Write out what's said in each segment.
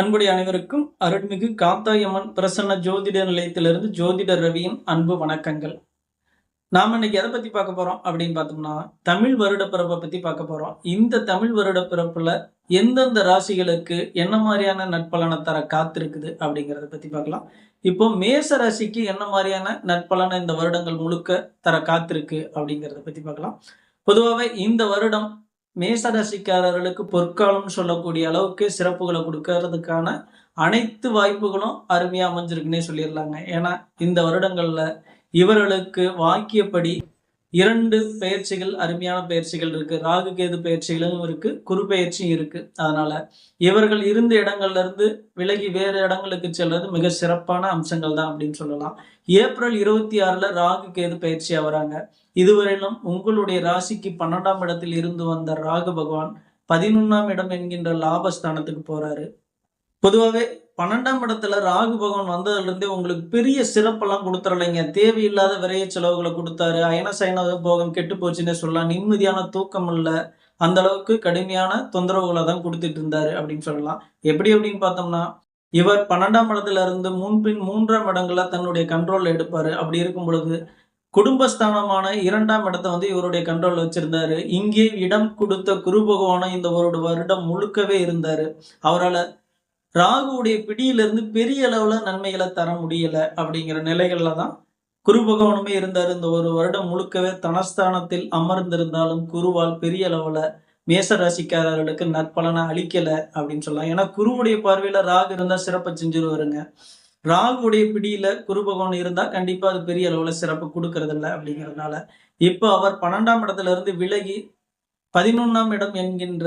அன்புடைய அனைவருக்கும் அருள்மிகு காத்தாயம்மன் பிரசன்ன ஜோதிட நிலையத்திலிருந்து ஜோதிடர் ரவியின் அன்பு வணக்கங்கள். நாம இன்னைக்கு எதை பத்தி பார்க்க போறோம் அப்படின்னு பார்த்தோம்னா தமிழ் வருட பிறப்பை பத்தி பார்க்க போறோம். இந்த தமிழ் வருட பிறப்புல எந்தெந்த ராசிகளுக்கு என்ன மாதிரியான நட்பலனை தர காத்திருக்குது அப்படிங்கறத பத்தி பார்க்கலாம். இப்போ மேச ராசிக்கு என்ன மாதிரியான நட்பலனை இந்த வருடங்கள் முழுக்க தர காத்திருக்கு அப்படிங்கறத பத்தி பார்க்கலாம். பொதுவாகவே இந்த வருடம் மேசராசிக்காரர்களுக்கு பொற்காலம்னு சொல்லக்கூடிய அளவுக்கு சிறப்புகளை கொடுக்கறதுக்கான அனைத்து வாய்ப்புகளும் அருமையா அமைஞ்சிருக்குன்னே சொல்லிடலாங்க. ஏன்னா இந்த வருடங்கள்ல இவர்களுக்கு வாக்கியப்படி இரண்டு பயிற்சிகள் அருமையான பயிற்சிகள் இருக்கு. ராகு கேது பயிற்சிகளும் இருக்கு குரு பயிற்சியும் இருக்கு. அதனால இவர்கள் இருந்த இடங்கள்ல இருந்து விலகி வேறு இடங்களுக்கு செல்வது மிக சிறப்பான அம்சங்கள் தான் அப்படின்னு சொல்லலாம். ஏப்ரல் இருபத்தி ஆறுல ராகு கேது பயிற்சியா வராங்க இதுவரையிலும் உங்களுடைய ராசிக்கு பன்னெண்டாம் இடத்தில் இருந்து வந்த ராகு பகவான் பதினொன்றாம் இடம் என்கின்ற லாபஸ்தானத்துக்கு போறாரு. பொதுவாகவே பன்னெண்டாம் இடத்துல ராகு பகவான் வந்ததுல இருந்தே உங்களுக்கு பெரிய சிறப்பெல்லாம் கொடுத்துறலைங்க. தேவையில்லாத விரைய செலவுகளை கொடுத்தாரு. அயன சயன போகம் கெட்டு போச்சுன்னே சொல்லலாம். நிம்மதியான தூக்கம் இல்லை. அந்த அளவுக்கு கடுமையான தொந்தரவுகளை தான் கொடுத்துட்டு இருந்தாரு அப்படின்னு சொல்லலாம். எப்படி அப்படின்னு பார்த்தோம்னா இவர் பன்னெண்டாம் இடத்துல இருந்து முன்பின் மூன்றாம் இடங்களை தன்னுடைய கண்ட்ரோலில் எடுப்பாரு. அப்படி இருக்கும் பொழுது குடும்பஸ்தானமான இரண்டாம் இடத்தை வந்து இவருடைய கண்ட்ரோல் வச்சிருந்தாரு. இங்கே இடம் கொடுத்த குரு பகவான இந்த ஒரு வருடம் முழுக்கவே இருந்தாரு. அவரால் ராகுவுடைய பிடியிலிருந்து பெரிய அளவுல நன்மைகளை தர முடியல அப்படிங்கிற நிலைகளில் தான் குரு பகவானுமே இருந்தார். இந்த ஒரு வருடம் முழுக்கவே தனஸ்தானத்தில் அமர்ந்திருந்தாலும் குருவால் பெரிய அளவுல மேச ராசிக்காரர்களுக்கு நற்பலனை அளிக்கலை அப்படின்னு சொல்லலாம். ஏன்னா குருவுடைய பார்வையில் ராகு இருந்தா சிறப்பை செஞ்சிருவாருங்க. ராகுடைய பிடியில குரு பகவான் இருந்தா கண்டிப்பா அது பெரிய அளவுல சிறப்பு கொடுக்கறது இல்லை அப்படிங்கிறதுனால இப்போ அவர் பன்னெண்டாம் இடத்துல இருந்து விலகி பதினொன்னாம் இடம் என்கின்ற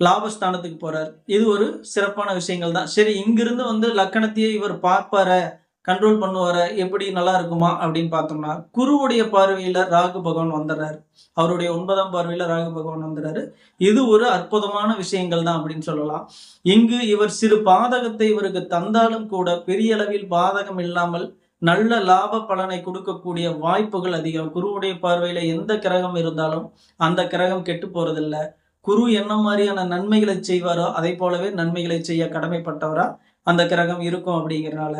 லாபஸ்தானத்துக்கு போறார். இது ஒரு சிறப்பான விஷயங்கள் தான். சரி இங்கிருந்து வந்து லக்கணத்தையே இவர் பார்ப்பார? கண்ட்ரோல் பண்ணுவார எப்படி நல்லா இருக்குமா அப்படின்னு பார்த்தோம்னா குருவுடைய பார்வையில் ராகு பகவான் வந்துடுறாரு. அவருடைய ஒன்பதாம் பார்வையில் ராகு பகவான் வந்துடுறாரு. இது ஒரு அற்புதமான விஷயங்கள் தான் அப்படின்னு சொல்லலாம். இங்கு இவர் சிறு பாதகத்தை இவருக்கு தந்தாலும் கூட பெரிய அளவில் பாதகம் இல்லாமல் நல்ல லாப பலனை கொடுக்கக்கூடிய வாய்ப்புகள் அதிகம். குருவுடைய பார்வையில் எந்த கிரகம் இருந்தாலும் அந்த கிரகம் கெட்டு போறதில்லை. குரு என்ன மாதிரியான நன்மைகளை செய்வாரோ அதை போலவே நன்மைகளை செய்ய கடமைப்பட்டவரா அந்த கிரகம் இருக்கும் அப்படிங்கிறனால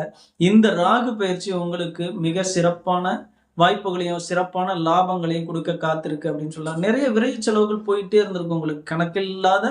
இந்த ராகு பயிற்சி உங்களுக்கு மிக சிறப்பான வாய்ப்புகளையும் சிறப்பான லாபங்களையும் கொடுக்க காத்திருக்கு அப்படின்னு சொல்லலாம். நிறைய விரைவு செலவுகள் போயிட்டே இருந்திருக்கும் உங்களுக்கு. கணக்கில்லாத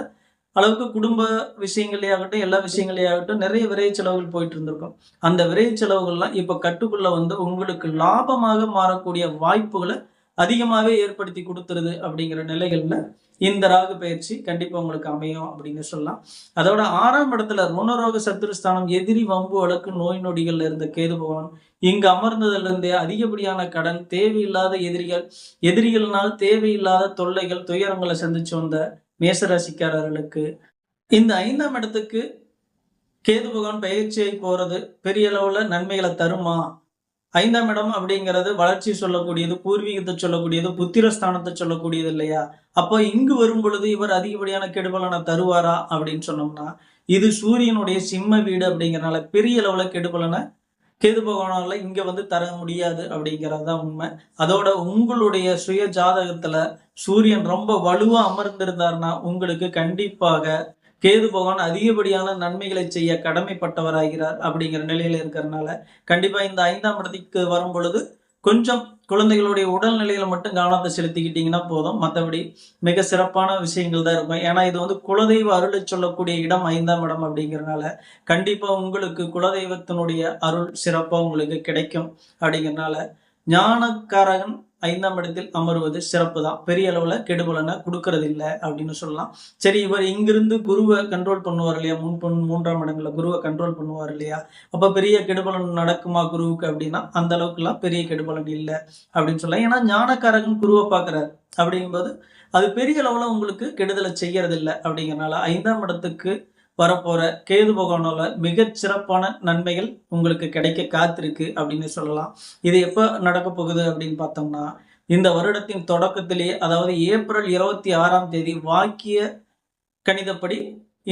அளவுக்கு குடும்ப விஷயங்களே ஆகட்டும் எல்லா விஷயங்களே ஆகட்டும் நிறைய விரை செலவுகள் போயிட்டு இருந்திருக்கும். அந்த விரை செலவுகள்லாம் இப்போ கட்டுக்குள்ள வந்து உங்களுக்கு லாபமாக மாறக்கூடிய வாய்ப்புகளை அதிகமாகவே ஏற்படுத்தி கொடுத்துருது அப்படிங்கிற நிலைகளில் இந்த ராகு பயிற்சி கண்டிப்பா உங்களுக்கு அமையும் அப்படின்னு சொல்லலாம். அதோட ஆறாம் இடத்துல ருணரோக சத்துருஸ்தானம் எதிரி வம்பு வழக்கு நோய் நொடிகள்ல இருந்த கேது பகவான் இங்கு அமர்ந்ததுல இருந்தே அதிகப்படியான கடன் தேவையில்லாத எதிரிகள் எதிரிகள்னால் தேவையில்லாத தொல்லைகள் துயரங்களை சந்திச்சு வந்த மேசராசிக்காரர்களுக்கு இந்த ஐந்தாம் இடத்துக்கு கேது பகவான் பயிற்சியை போறது பெரிய அளவுல நன்மைகளை தருமா? ஐந்தாம் இடம் அப்படிங்கிறது வளர்ச்சி சொல்லக்கூடியது பூர்வீகத்தை சொல்லக்கூடியது புத்திரஸ்தானத்தை சொல்லக்கூடியது இல்லையா? அப்போ இங்கு வரும் பொழுது இவர் அதிகப்படியான கெடுபலனை தருவாரா அப்படின்னு சொன்னோம்னா இது சூரியனுடைய சிம்ம வீடு அப்படிங்கிறனால பெரிய அளவில் கெடுபலனை கேது பகவானால இங்க வந்து தர முடியாது அப்படிங்கிறது தான் உண்மை. அதோட உங்களுடைய சுய ஜாதகத்துல சூரியன் ரொம்ப வலுவா அமர்ந்திருந்தாருன்னா உங்களுக்கு கண்டிப்பாக கேது பகவான் அதிகப்படியான நன்மைகளை செய்ய கடமைப்பட்டவராகிறார் அப்படிங்கிற நிலையில இருக்கிறதுனால கண்டிப்பா இந்த ஐந்தாம் இடத்துக்கு வரும் பொழுது கொஞ்சம் குழந்தைகளுடைய உடல்நிலையில மட்டும் கவனத்தை செலுத்திக்கிட்டீங்கன்னா போதும். மற்றபடி மிக சிறப்பான விஷயங்கள் தான் இருக்கும். ஏன்னா இது வந்து குலதெய்வ அருளை சொல்லக்கூடிய இடம் ஐந்தாம் இடம் அப்படிங்கிறனால கண்டிப்பா உங்களுக்கு குலதெய்வத்தினுடைய அருள் சிறப்பா உங்களுக்கு கிடைக்கும் அப்படிங்கிறனால ஞானக்காரகன் ஐந்தாம் இடத்தில் அமர்வது சிறப்பு தான் பெரிய அளவில் கெடுபலனை கொடுக்கறது இல்லை அப்படின்னு சொல்லலாம். சரி இவர் இங்கிருந்து குருவை கண்ட்ரோல் பண்ணுவார் இல்லையா? முன் பொன் மூன்றாம் இடங்களில் குருவை கண்ட்ரோல் பண்ணுவார் இல்லையா? அப்போ பெரிய கெடுபலன் நடக்குமா குருவுக்கு அப்படின்னா அந்த அளவுக்குலாம் பெரிய கெடுபலன் இல்லை அப்படின்னு சொல்லலாம். ஏன்னா ஞானக்காரகன் குருவை பார்க்குறாரு அப்படிங்கும்போது அது பெரிய அளவில் உங்களுக்கு கெடுதலை செய்யறதில்லை அப்படிங்கிறனால ஐந்தாம் இடத்துக்கு வரப்போகிற கேது பகவானோட மிகச் சிறப்பான நன்மைகள் உங்களுக்கு கிடைக்க காத்திருக்கு அப்படின்னு சொல்லலாம். இது எப்போ நடக்க போகுது அப்படின்னு பார்த்தோம்னா இந்த வருடத்தின் தொடக்கத்திலேயே அதாவது ஏப்ரல் இருபத்தி ஆறாம் தேதி வாக்கிய கணிதப்படி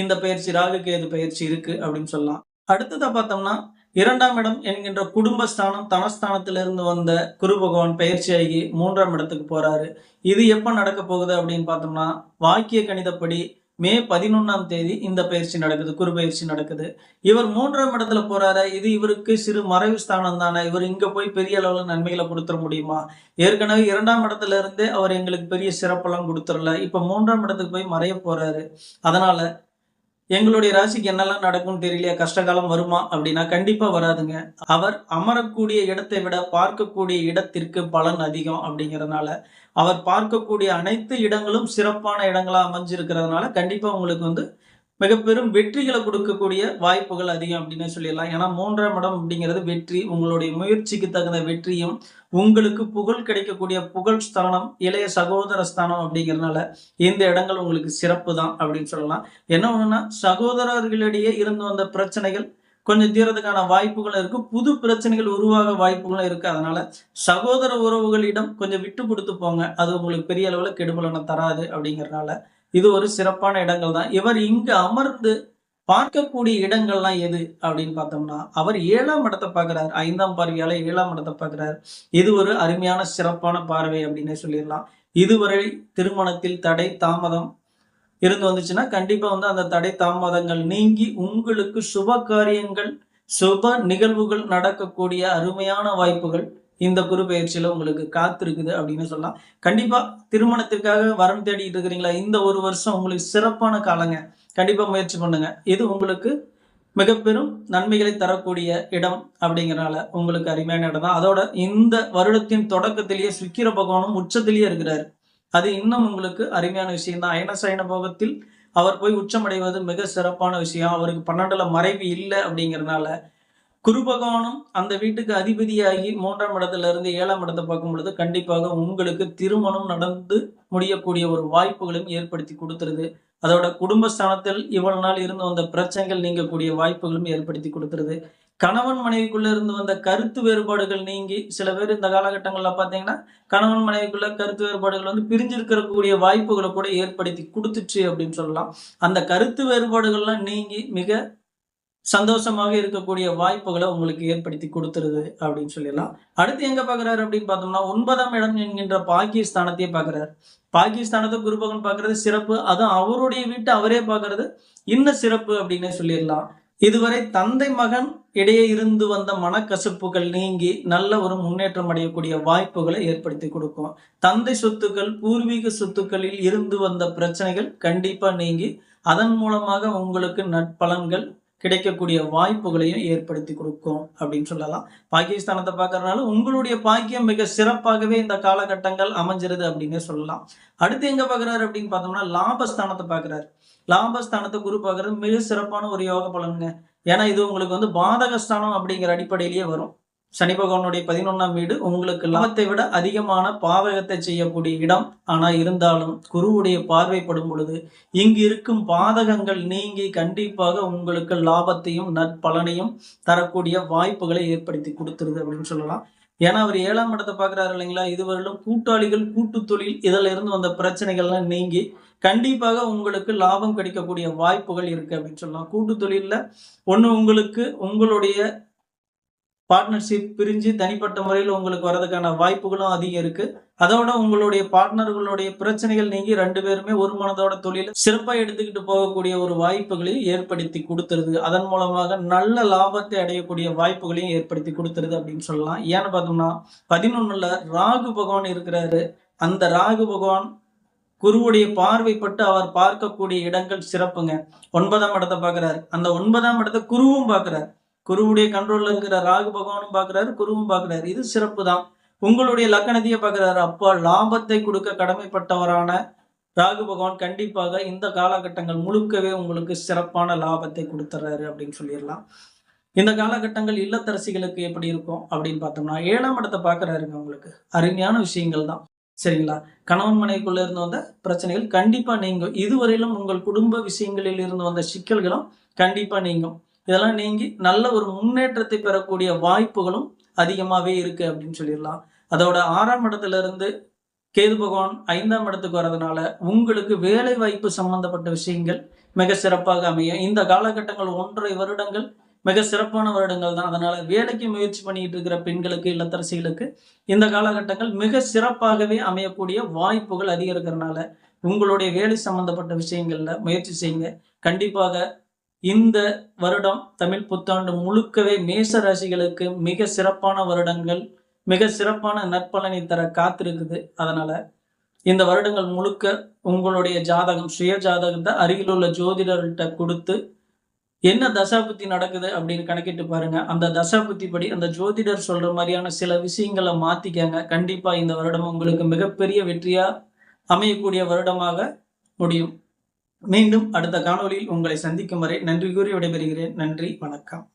இந்த பயிற்சி ராகு கேது பயிற்சி இருக்கு அப்படின்னு சொல்லலாம். அடுத்ததாக பார்த்தோம்னா இரண்டாம் இடம் என்கின்ற குடும்பஸ்தானம் தனஸ்தானத்திலிருந்து வந்த குரு பகவான் பயிற்சியாகி மூன்றாம் இடத்துக்கு போறாரு. இது எப்போ நடக்க போகுது அப்படின்னு பார்த்தோம்னா வாக்கிய கணிதப்படி மே பதினொன்றாம் தேதி இந்த பயிற்சி நடக்குது குரு பயிற்சி நடக்குது. இவர் மூன்றாம் இடத்துல போறாரு. இது இவருக்கு சிறு மறைவு ஸ்தானம் தானே. இவர் இங்க போய் பெரிய அளவில் நன்மைகளை கொடுத்துட முடியுமா? ஏற்கனவே இரண்டாம் இடத்துல இருந்தே அவர் எங்களுக்கு பெரிய சிறப்பெல்லாம் கொடுத்துடல. இப்ப மூன்றாம் இடத்துக்கு போய் மறைய போறாரு. அதனால எங்களுடைய ராசிக்கு என்னெல்லாம் நடக்கும்னு தெரியலையா? கஷ்டகாலம் வருமா? அப்படின்னா கண்டிப்பா வராதுங்க. அவர் அமரக்கூடிய இடத்தை விட பார்க்கக்கூடிய இடத்திற்கு பலன் அதிகம் அப்படிங்கிறதுனால அவர் பார்க்கக்கூடிய அனைத்து இடங்களும் சிறப்பான இடங்களா அமைஞ்சிருக்கிறதுனால கண்டிப்பா உங்களுக்கு வந்து மிக பெரும் வெற்றிகளை கொடுக்கக்கூடிய வாய்ப்புகள் அதிகம் அப்படின்னு சொல்லிடலாம். ஏன்னா மூன்றாம் இடம் அப்படிங்கிறது வெற்றி. உங்களுடைய முயற்சிக்கு தகுந்த வெற்றியும் உங்களுக்கு புகழ் கிடைக்கக்கூடிய புகழ் ஸ்தானம் இளைய சகோதர ஸ்தானம் அப்படிங்கிறதுனால இந்த இடங்கள் உங்களுக்கு சிறப்பு தான் அப்படின்னு சொல்லலாம். என்ன ஒண்ணுன்னா சகோதரர்களிடையே இருந்து வந்த பிரச்சனைகள் கொஞ்சம் தீரத்துக்கான வாய்ப்புகளும் இருக்கு. புது பிரச்சனைகள் உருவாக வாய்ப்புகளும் இருக்கு. அதனால சகோதர உறவுகளிடம் கொஞ்சம் விட்டு கொடுத்து போங்க. அது உங்களுக்கு பெரிய அளவுல கெடுபலனை தராது அப்படிங்கறதுனால இது ஒரு சிறப்பான இடங்கள் தான். இவர் இங்கு அமர்ந்து பார்க்கக்கூடிய இடங்கள்லாம் எது அப்படின்னு பார்த்தோம்னா அவர் ஏழாம் இடத்தை பார்க்கிறார். ஐந்தாம் பார்வையால ஏழாம் இடத்தை பார்க்கிறார். இது ஒரு அருமையான சிறப்பான பார்வை அப்படின்னே சொல்லிடலாம். இதுவரை திருமணத்தில் தடை தாமதம் இருந்து வந்துச்சுன்னா கண்டிப்பா வந்து அந்த தடை தாமதங்கள் நீங்கி உங்களுக்கு சுப காரியங்கள் சுப நிகழ்வுகள் நடக்கக்கூடிய அருமையான வாய்ப்புகள் இந்த குரு பயிற்சியில உங்களுக்கு காத்திருக்குது அப்படின்னு சொல்லலாம். கண்டிப்பா திருமணத்திற்காக வரம் தேடிட்டு இருக்கிறீங்களா? இந்த ஒரு வருஷம் உங்களுக்கு சிறப்பான காலங்க. கண்டிப்பா முயற்சி பண்ணுங்க. இது உங்களுக்கு மிக பெரும் நன்மைகளை தரக்கூடிய இடம் அப்படிங்கிறனால உங்களுக்கு அருமையான இடம் தான். அதோட இந்த வருடத்தின் தொடக்கத்திலேயே சுக்கிர பகவானும் உச்சத்திலேயே இருக்கிறார். அது இன்னும் உங்களுக்கு அருமையான விஷயம் தான். அயனசயன போகத்தில் அவர் போய் உச்சமடைவது மிக சிறப்பான விஷயம். அவருக்கு பன்னெண்டுல மறைவு இல்லை அப்படிங்கிறதுனால குரு பகவானும் அந்த வீட்டுக்கு அதிபதியாகி மூன்றாம் இடத்துல இருந்து ஏழாம் இடத்தை பார்க்கும் பொழுது கண்டிப்பாக உங்களுக்கு திருமணம் நடந்து முடியக்கூடிய ஒரு வாய்ப்புகளையும் ஏற்படுத்தி கொடுத்துருது. அதோட குடும்பஸ்தானத்தில் இவ்வளவு நாள் இருந்து வந்த பிரச்சனைகள் நீங்கக்கூடிய வாய்ப்புகளும் ஏற்படுத்தி கொடுத்துருது. கணவன் மனைவிக்குள்ள இருந்து வந்த கருத்து வேறுபாடுகள் நீங்கி சில பேர் இந்த காலகட்டங்கள்ல பாத்தீங்கன்னா கணவன் மனைவிக்குள்ள கருத்து வேறுபாடுகள் வந்து பிரிஞ்சிருக்கக்கூடிய வாய்ப்புகளை கூட ஏற்படுத்தி கொடுத்துச்சு அப்படின்னு சொல்லலாம். அந்த கருத்து வேறுபாடுகள்லாம் நீங்கி மிக சந்தோஷமாக இருக்கக்கூடிய வாய்ப்புகளை உங்களுக்கு ஏற்படுத்தி கொடுத்துருது அப்படின்னு சொல்லிடலாம். அடுத்து எங்க பாக்குறாரு அப்படின்னு பார்த்தோம்னா ஒன்பதாம் இடம் என்கின்ற பாகிஸ்தானத்தையே பாக்குறாரு. பாகிஸ்தானத்தை குருபகன் பாக்குறது சிறப்பு. அதுவும் அவருடைய வீட்டை அவரே பாக்குறது இன்னும் சிறப்பு அப்படின்னு சொல்லிடலாம். இதுவரை தந்தை மகன் இடையே இருந்து வந்த மனக்கசப்புகள் நீங்கி நல்ல ஒரு முன்னேற்றம் அடையக்கூடிய வாய்ப்புகளை ஏற்படுத்தி கொடுக்கும். தந்தை சொத்துக்கள் பூர்வீக சொத்துக்களில் இருந்து வந்த பிரச்சனைகள் கண்டிப்பா நீங்கி அதன் மூலமாக உங்களுக்கு நற்பலன்கள் கிடைக்கக்கூடிய வாய்ப்புகளையும் ஏற்படுத்தி கொடுக்கும் அப்படின்னு சொல்லலாம். பாகிஸ்தானத்தை பார்க்கறதுனால உங்களுடைய பாக்கியம் மிக சிறப்பாகவே இந்த காலகட்டங்கள் அமைஞ்சிருது அப்படின்னே சொல்லலாம். அடுத்து எங்க பாக்குறாரு அப்படின்னு பார்த்தோம்னா லாபஸ்தானத்தை பாக்குறாரு லாபஸ்தானத்தை குரு பார்க்கறது மிக சிறப்பான ஒரு யோக பலனுங்க. ஏன்னா இது உங்களுக்கு வந்து பாதகஸ்தானம் அப்படிங்கிற அடிப்படையிலேயே வரும். சனி பகவானுடைய பதினொன்னாம் வீடு உங்களுக்கு லாபத்தை விட அதிகமான பாவகத்தை செய்யக்கூடிய இடம். ஆனால் இருந்தாலும் குருவுடைய பார்வைப்படும் பொழுது இங்கு இருக்கும் பாதகங்கள் நீங்கி கண்டிப்பாக உங்களுக்கு லாபத்தையும் நற்பலனையும் தரக்கூடிய வாய்ப்புகளை ஏற்படுத்தி கொடுத்துருது அப்படின்னு சொல்லலாம். ஏன்னா அவர் ஏழாம் இடத்தை பார்க்குறாரு இல்லைங்களா? இதுவரையிலும் கூட்டாளிகள் கூட்டு தொழில் இதில் இருந்து வந்த பிரச்சனைகள்லாம் நீங்கி கண்டிப்பாக உங்களுக்கு லாபம் கிடைக்கக்கூடிய வாய்ப்புகள் இருக்குது அப்படின்னு சொல்லலாம். கூட்டு தொழிலில் ஒன்று உங்களுக்கு உங்களுடைய பார்ட்னர்ஷிப் பிரிஞ்சு தனிப்பட்ட முறையில் உங்களுக்கு வரதுக்கான வாய்ப்புகளும் அதிகம் இருக்கு. அதோட உங்களுடைய பார்ட்னர்களுடைய பிரச்சனைகள் நீங்கி ரெண்டு பேருமே ஒரு மனதோட தொழில சிறப்பாக எடுத்துக்கிட்டு போகக்கூடிய ஒரு வாய்ப்புகளையும் ஏற்படுத்தி கொடுத்துருது. அதன் மூலமாக நல்ல லாபத்தை அடையக்கூடிய வாய்ப்புகளையும் ஏற்படுத்தி கொடுத்துருது அப்படின்னு சொல்லலாம். ஏன்னு பார்த்தோம்னா பதினொன்னுல ராகு பகவான் இருக்கிறாரு. அந்த ராகு பகவான் குருவுடைய பார்வைப்பட்டு அவர் பார்க்கக்கூடிய இடங்கள் சிறப்புங்க. ஒன்பதாம் இடத்தை பார்க்கிறார். அந்த ஒன்பதாம் இடத்தை குருவும் பார்க்கிறார். குருவுடைய கண்ட்ரோல்ல இருக்கிற ராகு பகவானும் பார்க்கிறாரு குருவும் பாக்குறாரு. இது சிறப்பு தான் உங்களுடைய லக்கணத்தையே பாக்குறாரு. அப்பா லாபத்தை கொடுக்க கடமைப்பட்டவரான ராகு பகவான் கண்டிப்பாக இந்த காலகட்டங்கள் முழுக்கவே உங்களுக்கு சிறப்பான லாபத்தை கொடுத்துறாரு அப்படின்னு சொல்லிடலாம். இந்த காலகட்டங்கள் இல்லத்தரசிகளுக்கு எப்படி இருக்கும் அப்படின்னு பார்த்தோம்னா ஏழாம் இடத்தை பார்க்கறாருங்க உங்களுக்கு. அருமையான விஷயங்கள் தான். சரிங்களா? கணவன் மனைவிக்குள்ள இருந்து வந்த பிரச்சனைகள் கண்டிப்பா நீங்கும். இதுவரையிலும் உங்கள் குடும்ப விஷயங்களில் இருந்து வந்த சிக்கல்களும் கண்டிப்பா நீங்கும். இதெல்லாம் நீங்கி நல்ல ஒரு முன்னேற்றத்தை பெறக்கூடிய வாய்ப்புகளும் அதிகமாகவே இருக்கு அப்படின்னு சொல்லிடலாம். அதோட ஆறாம் இடத்துல இருந்து கேது பகவான் ஐந்தாம் இடத்துக்கு வரதுனால உங்களுக்கு வேலை வாய்ப்பு சம்பந்தப்பட்ட விஷயங்கள் மிக சிறப்பாக அமையும். இந்த காலகட்டங்கள் ஒன்றரை வருடங்கள் மிக சிறப்பான வருடங்கள் தான். அதனால வேலைக்கு முயற்சி பண்ணிட்டு இருக்கிற பெண்களுக்கு இல்லத்தரசிகளுக்கு இந்த காலகட்டங்கள் மிக சிறப்பாகவே அமையக்கூடிய வாய்ப்புகள் அதிகம் இருக்கிறனால உங்களுடைய வேலை சம்பந்தப்பட்ட விஷயங்கள்ல முயற்சி செய்யுங்க. கண்டிப்பாக இந்த வருடம் தமிழ் புத்தாண்டு முழுக்கவே மேச ராசிகளுக்கு மிக சிறப்பான வருடங்கள் மிக சிறப்பான நற்பலனை தர காத்திருக்குது. அதனால இந்த வருடங்கள் முழுக்க உங்களுடைய ஜாதகம் சுய ஜாதகத்தை அருகில் உள்ள ஜோதிடர்கிட்ட கொடுத்து என்ன தசாபுத்தி நடக்குது அப்படின்னு கணக்கிட்டு பாருங்க. அந்த தசாபுத்தி படி அந்த ஜோதிடர் சொல்ற மாதிரியான சில விஷயங்களை மாத்திக்கங்க. கண்டிப்பா இந்த வருடம் உங்களுக்கு மிகப்பெரிய வெற்றியா அமையக்கூடிய வருடமாக முடியும். மீண்டும் அடுத்த காணொளியில் உங்களை சந்திக்கும் வரை நன்றி கூறி விடைபெறுகிறேன். நன்றி வணக்கம்.